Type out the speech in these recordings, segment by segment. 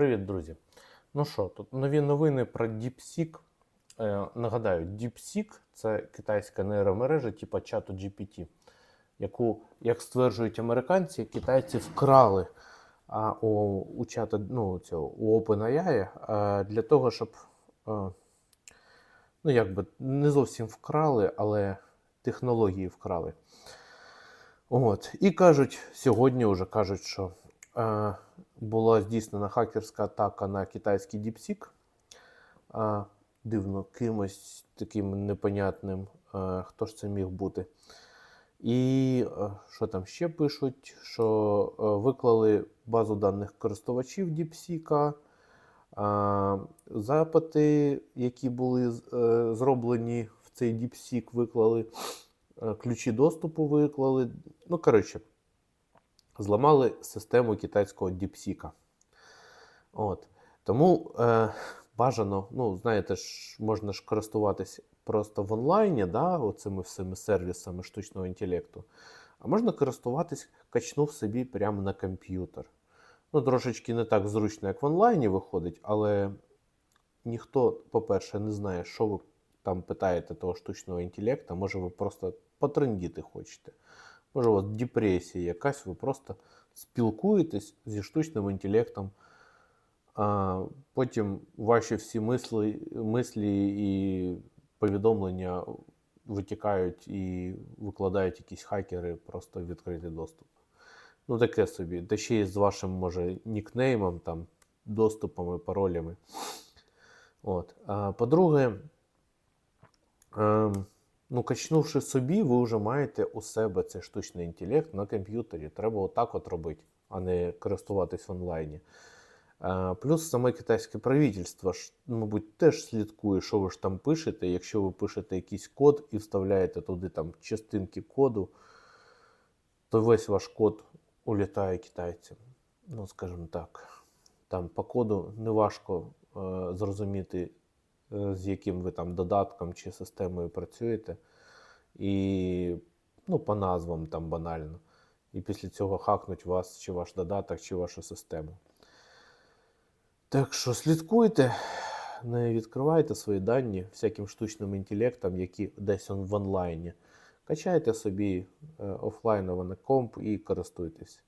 Привіт, друзі. Ну що, тут нові новини про DeepSeek. Е, нагадаю, DeepSeek це китайська нейромережа, типу чату GPT, яку, як стверджують американці, китайці вкрали а, у, у чата ну, цього, у OpenAI а, для того, щоб а, ну, якби не зовсім вкрали, але технології вкрали. От. І кажуть, сьогодні вже кажуть, що е, була здійснена хакерська атака на китайський DeepSeek. Е, дивно, кимось таким непонятним, е, хто ж це міг бути. І е, що там ще пишуть? Що е, виклали базу даних користувачів DeepSeek, е, запити, які були е, зроблені в цей DeepSeek, виклали, е, ключі доступу виклали. Ну, коротше, зламали систему китайського DeepSeek. От. Тому е, бажано, ну, знаєте ж, можна ж користуватись просто в онлайні, да, оцими всіми сервісами штучного інтелекту. А можна користуватись, качнув собі прямо на комп'ютер. Ну, трошечки не так зручно, як в онлайні виходить, але ніхто, по-перше, не знає, що ви там питаєте того штучного інтелекту. Може, ви просто потрендіти хочете. Може, у вас депресія якась, ви просто спілкуєтесь зі штучним інтелектом. А потім ваші всі мислі, мислі і повідомлення витікають і викладають якісь хакери просто в відкритий доступ. Ну, таке собі. Та ще й з вашим, може, нікнеймом, там, доступами, паролями. От. А, по-друге, ем, ну, качнувши собі, ви вже маєте у себе цей штучний інтелект на комп'ютері. Треба отак от робити, а не користуватись в онлайні. Е, Плюс саме китайське правительство, мабуть, теж слідкує, що ви ж там пишете. Якщо ви пишете якийсь код і вставляєте туди там частинки коду, то весь ваш код улітає китайцям. Ну, скажімо так. Там по коду неважко е, зрозуміти, з яким ви там додатком чи системою працюєте. І ну, по назвам там банально. І після цього хакнуть вас, чи ваш додаток, чи вашу систему. Так що слідкуйте, не відкривайте свої дані всяким штучним інтелектом, які десь в онлайні. Качайте собі е, офлайново на комп і користуйтесь.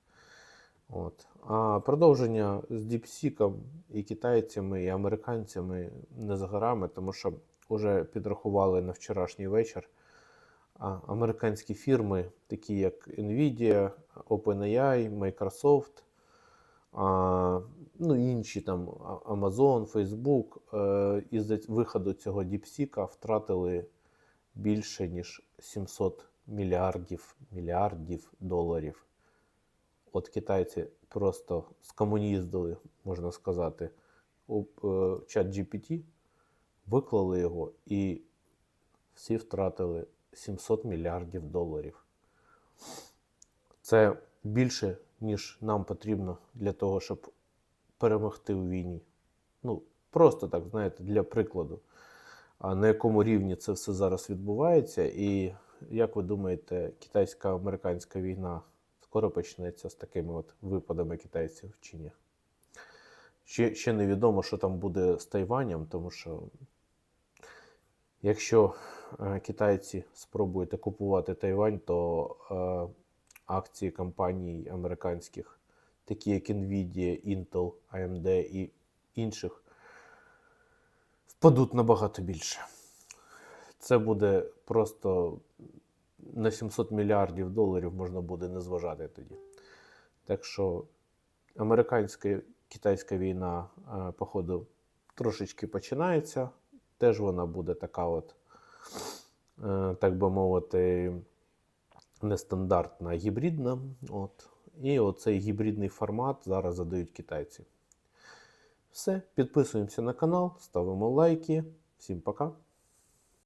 От. А продовження з DeepSeek і китайцями, і американцями не за горами, тому що вже підрахували на вчорашній вечір американські фірми, такі як Nvidia, OpenAI, Microsoft, а, ну інші там Amazon, Facebook, е, із виходу цього DeepSeek втратили більше ніж 700 мільярдів, мільярдів доларів. От китайці просто скомуніздили, можна сказати, у е, чат GPT, виклали його і всі втратили 700 мільярдів доларів. Це більше, ніж нам потрібно для того, щоб перемогти у війні. Ну, просто так, знаєте, для прикладу. А на якому рівні це все зараз відбувається, і як ви думаєте, китайсько-американська війна скоро почнеться з такими от випадами китайців чи ні? Ще, ще невідомо, що там буде з Тайванем, тому що якщо е, китайці спробують окупувати Тайвань, то е, акції компаній американських, такі як Nvidia, Intel, AMD і інших, впадуть набагато більше. Це буде просто на 700 мільярдів доларів можна буде не зважати тоді. Так що американська китайська війна, е, походу, трошечки починається. Теж вона буде така, от, е, так би мовити, нестандартна, гібридна. От. І оцей гібридний формат зараз задають китайці. Все, підписуємося на канал, ставимо лайки. Всім пока.